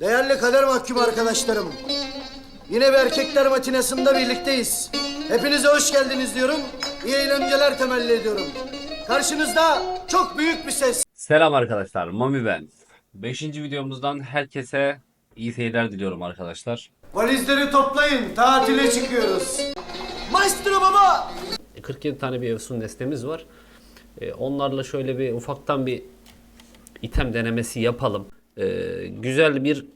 Değerli kader mahkum arkadaşlarım. Yine bir erkekler matinasında birlikteyiz. Hepinize hoş geldiniz diyorum. İyi eğlenceler temelli ediyorum. Karşınızda çok büyük bir ses. Selam arkadaşlar, Mami ben. 5. videomuzdan herkese iyi seyirler diliyorum arkadaşlar. Valizleri toplayın. Tatile çıkıyoruz. Maestro baba. 47 tane bir Efsun destemiz var. Ee, onlarla şöyle bir ufaktan bir item denemesi yapalım. Ee, güzel bir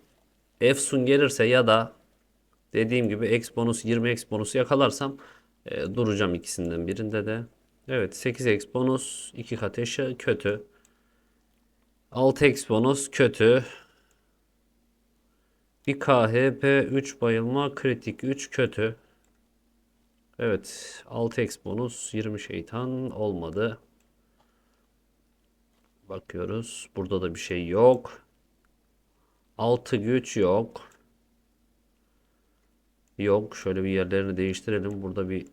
Efsun gelirse ya da dediğim gibi X bonus 20 X bonusu yakalarsam e, duracağım ikisinden birinde de. Evet 8 X bonus 2 kat eşya kötü. 6 X bonus kötü. Bir KHP 3 bayılma kritik 3 kötü. Evet 6x bonus 20 şeytan olmadı. Bakıyoruz. Burada da bir şey yok. 6 güç yok. Yok. Şöyle bir yerlerini değiştirelim. Burada bir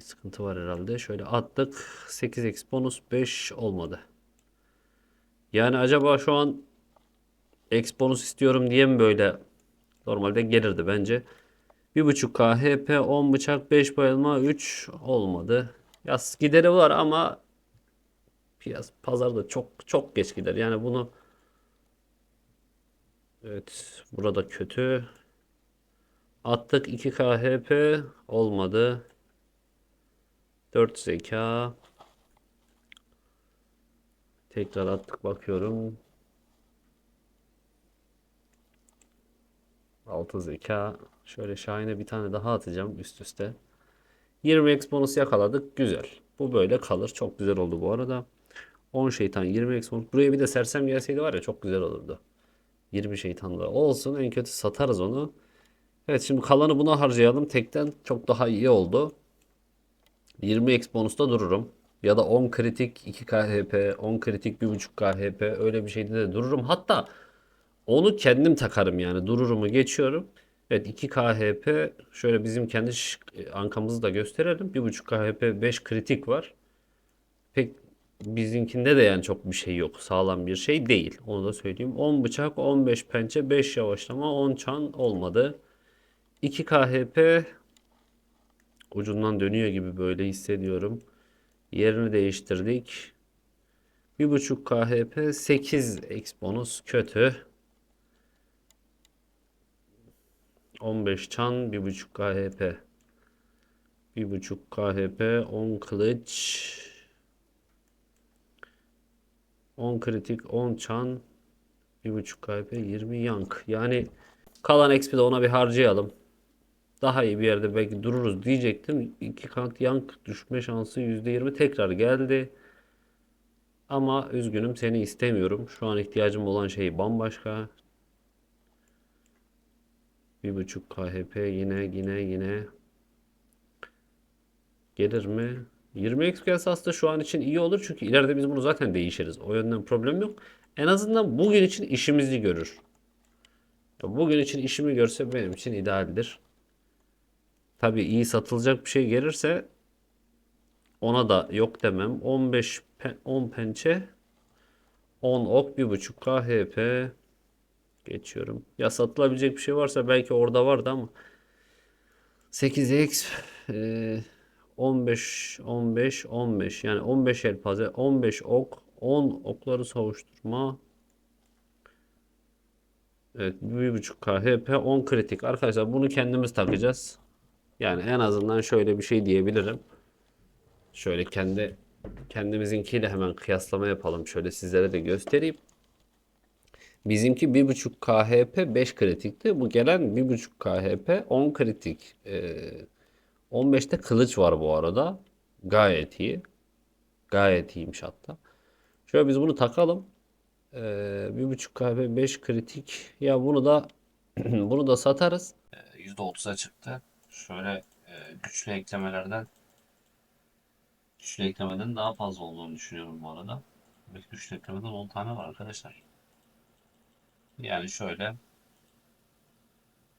sıkıntı var herhalde. Şöyle attık. 8x bonus 5 olmadı. Yani acaba şu an X bonus istiyorum diye mi böyle normalde gelirdi bence. 1.5K HP 10 bıçak 5 bayılma 3 olmadı. Yaz gideri var ama piyas pazarda çok çok geç gider. Yani bunu Evet burada kötü. Attık 2K HP olmadı. 4 zeka. Tekrar attık bakıyorum. 6 zeka. Şöyle Şahin'e bir tane daha atacağım üst üste. 20x bonus yakaladık. Güzel. Bu böyle kalır. Çok güzel oldu bu arada. 10 şeytan 20x bonus. Buraya bir de sersem gelseydi var ya çok güzel olurdu. 20 şeytan da olsun. En kötü satarız onu. Evet şimdi kalanı buna harcayalım. Tekten çok daha iyi oldu. 20x bonusta dururum. Ya da 10 kritik 2 KHP, 10 kritik 1.5 KHP öyle bir şeyde de dururum. Hatta onu kendim takarım yani dururumu geçiyorum. Evet 2 KHP şöyle bizim kendi ankamızı da gösterelim. 1.5 KHP 5 kritik var. Pek bizimkinde de yani çok bir şey yok. Sağlam bir şey değil. Onu da söyleyeyim. 10 bıçak, 15 pençe, 5 yavaşlama, 10 çan olmadı. 2 KHP ucundan dönüyor gibi böyle hissediyorum. Yerini değiştirdik. 1.5 KHP 8 X bonus kötü. 15 çan 1.5 KHP 1.5 KHP 10 kılıç 10 kritik 10 çan 1.5 KHP 20 yank. Yani kalan XP'de ona bir harcayalım. Daha iyi bir yerde belki dururuz diyecektim. 2 kat yank düşme şansı %20 tekrar geldi. Ama üzgünüm seni istemiyorum. Şu an ihtiyacım olan şey bambaşka. Bir buçuk KHP yine yine yine. Gelir mi? 20 x gelse aslında şu an için iyi olur çünkü ileride biz bunu zaten değişiriz. O yönden problem yok. En azından bugün için işimizi görür. Bugün için işimi görse benim için idealdir. Tabii iyi satılacak bir şey gelirse ona da yok demem. 15 pe- 10 pençe 10 ok 1.5 KHP Geçiyorum. Ya satılabilecek bir şey varsa belki orada vardı ama 8x e, 15 15 15 yani 15 elpaze 15 ok 10 okları savuşturma Evet 1.5 KHP 10 kritik arkadaşlar bunu kendimiz takacağız. Yani en azından şöyle bir şey diyebilirim. Şöyle kendi kendimizinkiyle hemen kıyaslama yapalım. Şöyle sizlere de göstereyim. Bizimki 1.5 KHP 5 kritikti. Bu gelen 1.5 KHP 10 kritik. Ee, 15'te kılıç var bu arada. Gayet iyi. Gayet iyiymiş hatta. Şöyle biz bunu takalım. Ee, 1.5 KHP 5 kritik. Ya bunu da bunu da satarız. %30'a çıktı. Şöyle e, güçlü eklemelerden güçlü eklemeden daha fazla olduğunu düşünüyorum bu arada. Belki güçlü eklemeden 10 tane var arkadaşlar. Yani şöyle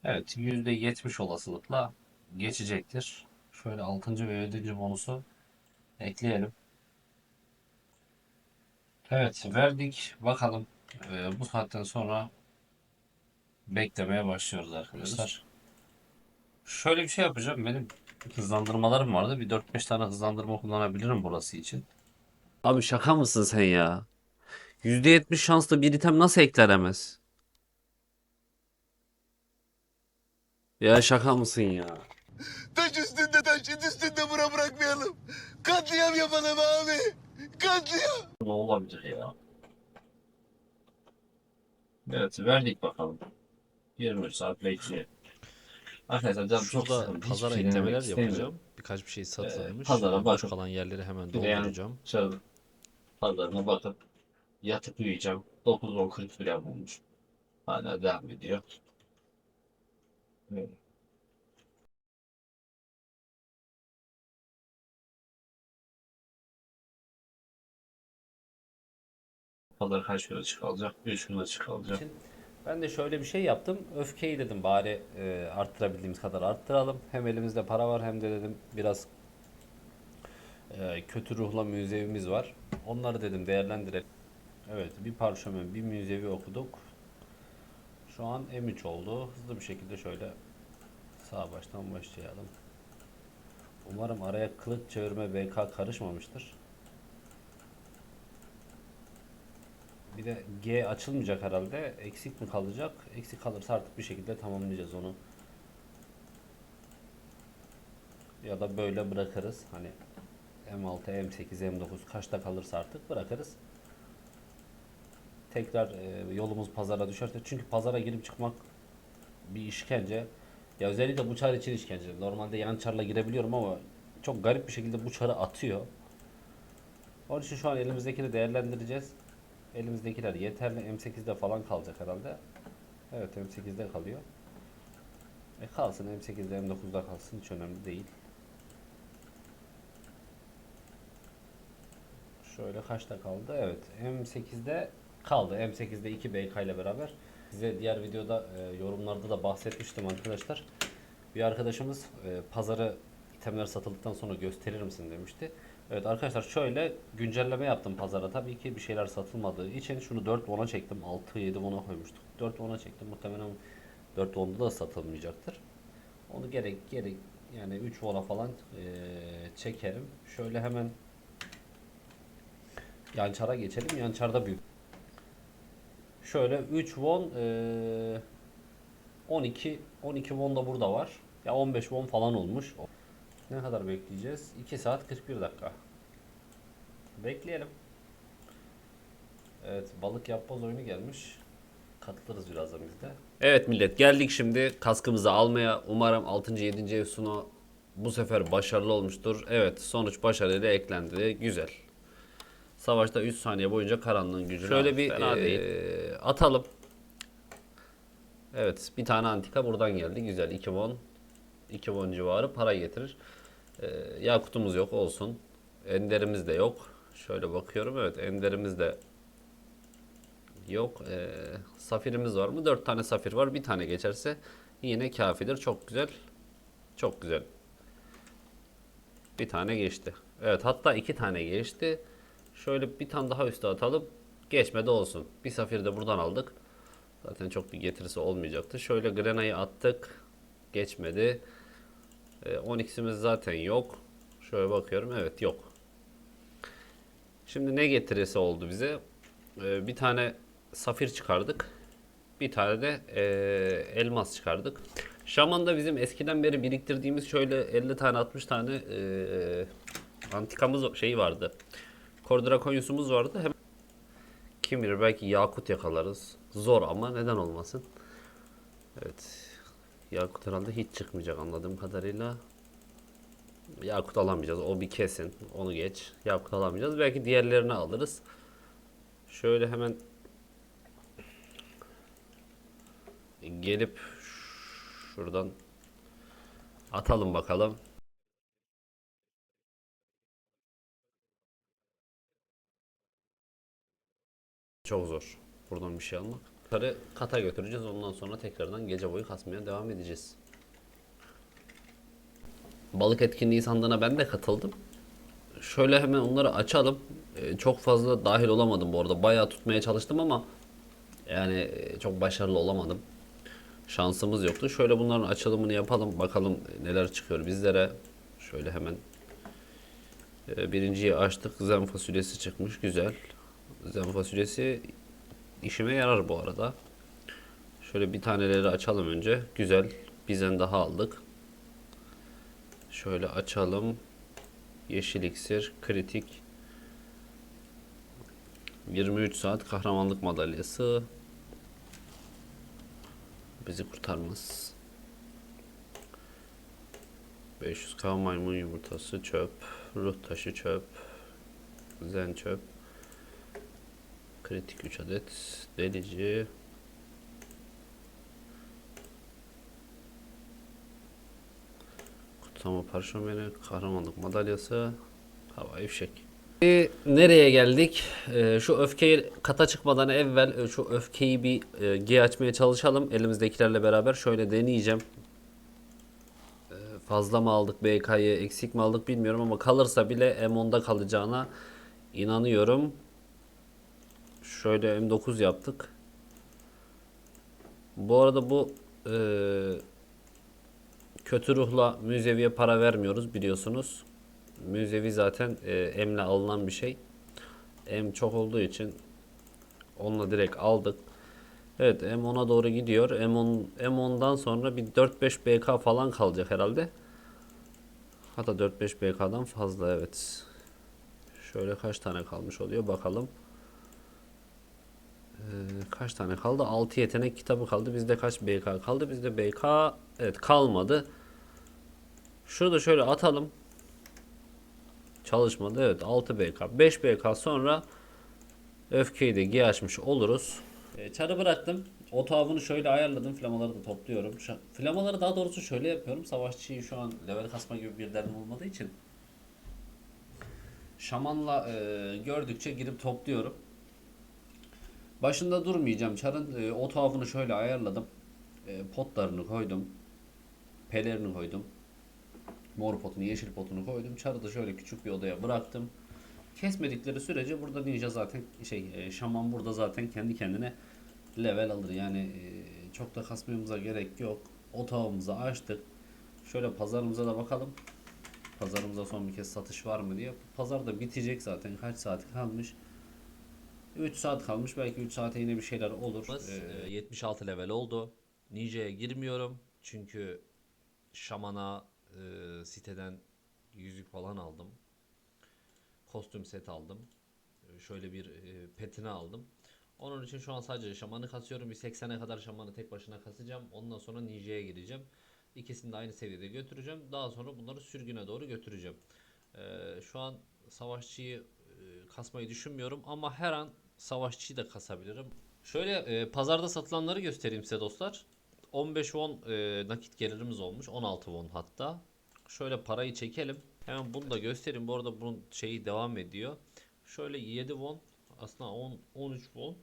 Evet %70 olasılıkla geçecektir. Şöyle 6. ve 7. bonusu ekleyelim. Evet verdik. Bakalım Ee, bu saatten sonra beklemeye başlıyoruz arkadaşlar. Şöyle bir şey yapacağım. Benim hızlandırmalarım vardı. Bir 4-5 tane hızlandırma kullanabilirim burası için. Abi şaka mısın sen ya? %70 şanslı bir item nasıl eklenemez? Ya şaka mısın ya? Taş üstünde taşın üstünde bura bırakmayalım. Katliam yapalım abi. Katliam. Ne olabilir ya? Evet verdik bakalım. 23 saat bekleyelim. Arkadaşlar canım çok Şurada sıkıldı. pazara Hiçbir şey denemek eklemeler istemiyorum. yapacağım. Birkaç bir şey satılmış. pazara Boş bakın. kalan yerleri hemen Bir de yani dolduracağım. şöyle pazarına bakıp yatıp uyuyacağım. 9-10-40 falan olmuş. Hala devam ediyor. Evet. Pazar kaç gün açık kalacak? 3 gün açık kalacak. Ben de şöyle bir şey yaptım. Öfkeyi dedim bari e, arttırabildiğimiz kadar arttıralım. Hem elimizde para var hem de dedim biraz e, kötü ruhla müzevimiz var. Onları dedim değerlendirelim. Evet bir parşömen bir müzevi okuduk. Şu an M3 oldu. Hızlı bir şekilde şöyle sağ baştan başlayalım. Umarım araya kılıç çevirme BK karışmamıştır. Bir de G açılmayacak herhalde. Eksik mi kalacak? Eksik kalırsa artık bir şekilde tamamlayacağız onu. Ya da böyle bırakırız. Hani M6, M8, M9 kaçta kalırsa artık bırakırız. Tekrar e, yolumuz pazara düşerse çünkü pazara girip çıkmak bir işkence. Ya özellikle bu çar için işkence. Normalde yan çarla girebiliyorum ama çok garip bir şekilde bu çarı atıyor. Onun için şu an elimizdekini değerlendireceğiz. Elimizdekiler yeterli. M8'de falan kalacak herhalde. Evet M8'de kalıyor. E kalsın M8'de M9'da kalsın hiç önemli değil. Şöyle kaçta kaldı? Evet M8'de kaldı. M8'de 2 BK ile beraber. Size diğer videoda e, yorumlarda da bahsetmiştim arkadaşlar. Bir arkadaşımız e, pazarı itemler satıldıktan sonra gösterir misin demişti. Evet arkadaşlar şöyle güncelleme yaptım pazara. Tabii ki bir şeyler satılmadığı için şunu 4 won'a çektim. 6-7 won'a koymuştuk. 4 won'a çektim. Muhtemelen 4 won'da da satılmayacaktır. Onu gerek gerek yani 3 won'a falan eee, çekerim. Şöyle hemen Yançar'a geçelim. Yançar'da büyük. Şöyle 3 won eee 12 12 won da burada var. Ya 15 won falan olmuş. Ne kadar bekleyeceğiz? 2 saat 41 dakika. Bekleyelim. Evet balık yapboz oyunu gelmiş. Katılırız birazdan biz de. Evet millet geldik şimdi kaskımızı almaya. Umarım 6. 7. ev sunu bu sefer başarılı olmuştur. Evet sonuç başarıyla eklendi. Güzel. Savaşta 3 saniye boyunca karanlığın gücünü Şöyle bir eee, atalım. Evet bir tane antika buradan geldi. Güzel 2 won. 2 won civarı para getirir. Ee, Yakutumuz yok olsun. Enderimiz de yok. Şöyle bakıyorum evet enderimiz de yok. Ee, safirimiz var mı? 4 tane safir var. Bir tane geçerse yine kafidir. Çok güzel. Çok güzel. Bir tane geçti. Evet hatta iki tane geçti. Şöyle bir tane daha üste atalım. Geçmedi olsun. Bir safir de buradan aldık. Zaten çok bir getirisi olmayacaktı. Şöyle Grena'yı attık. Geçmedi. E, 12'simiz zaten yok. Şöyle bakıyorum. Evet yok. Şimdi ne getirisi oldu bize? E, bir tane safir çıkardık. Bir tane de e, elmas çıkardık. Şaman'da bizim eskiden beri biriktirdiğimiz şöyle 50 tane 60 tane e, antikamız şey vardı. Kordrakonyusumuz vardı. Hem kim bilir belki yakut yakalarız. Zor ama neden olmasın. Evet. Yakut herhalde hiç çıkmayacak anladığım kadarıyla. Yakut alamayacağız. O bir kesin. Onu geç. Yakut alamayacağız. Belki diğerlerini alırız. Şöyle hemen gelip şuradan atalım bakalım. Çok zor. Buradan bir şey almak. Yukarı kata götüreceğiz. Ondan sonra tekrardan gece boyu kasmaya devam edeceğiz. Balık etkinliği sandığına ben de katıldım. Şöyle hemen onları açalım. Ee, çok fazla dahil olamadım bu arada. Bayağı tutmaya çalıştım ama Yani e, çok başarılı olamadım. Şansımız yoktu. Şöyle bunların açılımını yapalım. Bakalım neler çıkıyor bizlere. Şöyle hemen e, birinciyi açtık. Zen fasulyesi çıkmış. Güzel. Zen fasulyesi işime yarar bu arada. Şöyle bir taneleri açalım önce. Güzel. Bir zen daha aldık. Şöyle açalım. Yeşil iksir, kritik. 23 saat kahramanlık madalyası. Bizi kurtarmaz. 500k maymun yumurtası çöp. Ruh taşı çöp. Zen çöp. Kritik 3 adet. Delici. Kutlama parşömeni. Kahramanlık madalyası. Havai fişek. E, nereye geldik? E, şu öfkeyi kata çıkmadan evvel e, şu öfkeyi bir e, G açmaya çalışalım. Elimizdekilerle beraber şöyle deneyeceğim. E, fazla mı aldık BK'yı eksik mi aldık bilmiyorum ama kalırsa bile M10'da kalacağına inanıyorum. Şöyle M9 yaptık. Bu arada bu e, kötü ruhla müzeviye para vermiyoruz biliyorsunuz. Müzevi zaten e, emle alınan bir şey. Em çok olduğu için onunla direkt aldık. Evet M10'a doğru gidiyor. M10 M10'dan sonra bir 4-5 BK falan kalacak herhalde. Hatta 4-5 BK'dan fazla evet. Şöyle kaç tane kalmış oluyor bakalım. Ee, kaç tane kaldı? 6 yetenek kitabı kaldı. Bizde kaç BK kaldı? Bizde BK evet kalmadı. Şurada şöyle atalım. Çalışmadı. Evet 6 BK. 5 BK sonra öfkeyi de açmış oluruz. E, çarı bıraktım. Otağımını şöyle ayarladım. Flamaları da topluyorum. Şu- Flamaları daha doğrusu şöyle yapıyorum. Savaşçıyı şu an level kasma gibi bir derdim olmadığı için. Şamanla e, gördükçe girip topluyorum. Başında durmayacağım. Çarın e, otağını şöyle ayarladım. E, potlarını koydum. Pelerini koydum. Mor potunu, yeşil potunu koydum. Çarı da şöyle küçük bir odaya bıraktım. Kesmedikleri sürece burada ninja zaten şey e, şaman burada zaten kendi kendine level alır. Yani e, çok da kasmamıza gerek yok. Otağımızı açtık. Şöyle pazarımıza da bakalım. Pazarımıza son bir kez satış var mı diye. Pazar da bitecek zaten. Kaç saat kalmış? 3 saat kalmış. Belki 3 saate yine bir şeyler olur. Ee, 76 level oldu. Ninja'ya girmiyorum. Çünkü şamana e, siteden yüzük falan aldım. Kostüm set aldım. Ee, Şöyle bir e, petini aldım. Onun için şu an sadece şamanı kasıyorum. Bir 80'e kadar şamanı tek başına kasacağım. Ondan sonra ninja'ya gireceğim. İkisini de aynı seviyede götüreceğim. Daha sonra bunları sürgüne doğru götüreceğim. Ee, şu an savaşçıyı e, kasmayı düşünmüyorum ama her an savaşçıyı da kasabilirim. Şöyle e, pazarda satılanları göstereyim size dostlar. 15 won e, nakit gelirimiz olmuş. 16 won hatta. Şöyle parayı çekelim. Hemen bunu da göstereyim. Bu arada bunun şeyi devam ediyor. Şöyle 7 won aslında 10 13 won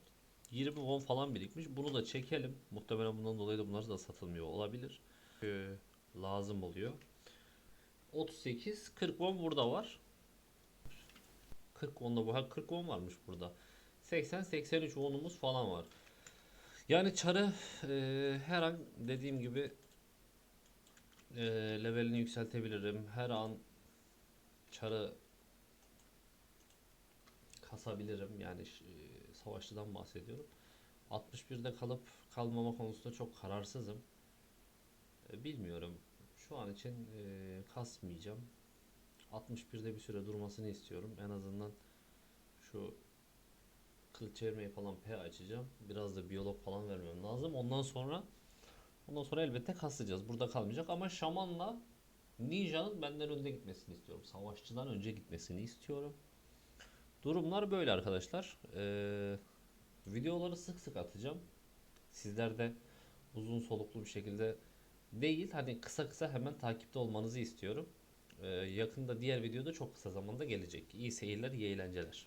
20 won falan birikmiş. Bunu da çekelim. Muhtemelen bundan dolayı da bunlar da satılmıyor olabilir. Ee, lazım oluyor. 38 40 won burada var. 40 won'da bu. Ha 40 won varmış burada. 80 83 won'umuz falan var. Yani çarı e, her an dediğim gibi e, levelini yükseltebilirim. Her an çarı kasabilirim. Yani e, savaşçıdan bahsediyorum. 61'de kalıp kalmama konusunda çok kararsızım. E, bilmiyorum. Şu an için e, kasmayacağım. 61'de bir süre durmasını istiyorum. En azından şu kılıç çevirmeyi falan P açacağım. Biraz da biyolog falan vermem lazım. Ondan sonra ondan sonra elbette kasacağız. Burada kalmayacak ama şamanla ninja'nın benden önde gitmesini istiyorum. Savaşçıdan önce gitmesini istiyorum. Durumlar böyle arkadaşlar. Ee, videoları sık sık atacağım. Sizler de uzun soluklu bir şekilde değil hani kısa kısa hemen takipte olmanızı istiyorum. Ee, yakında diğer videoda çok kısa zamanda gelecek. İyi seyirler, iyi eğlenceler.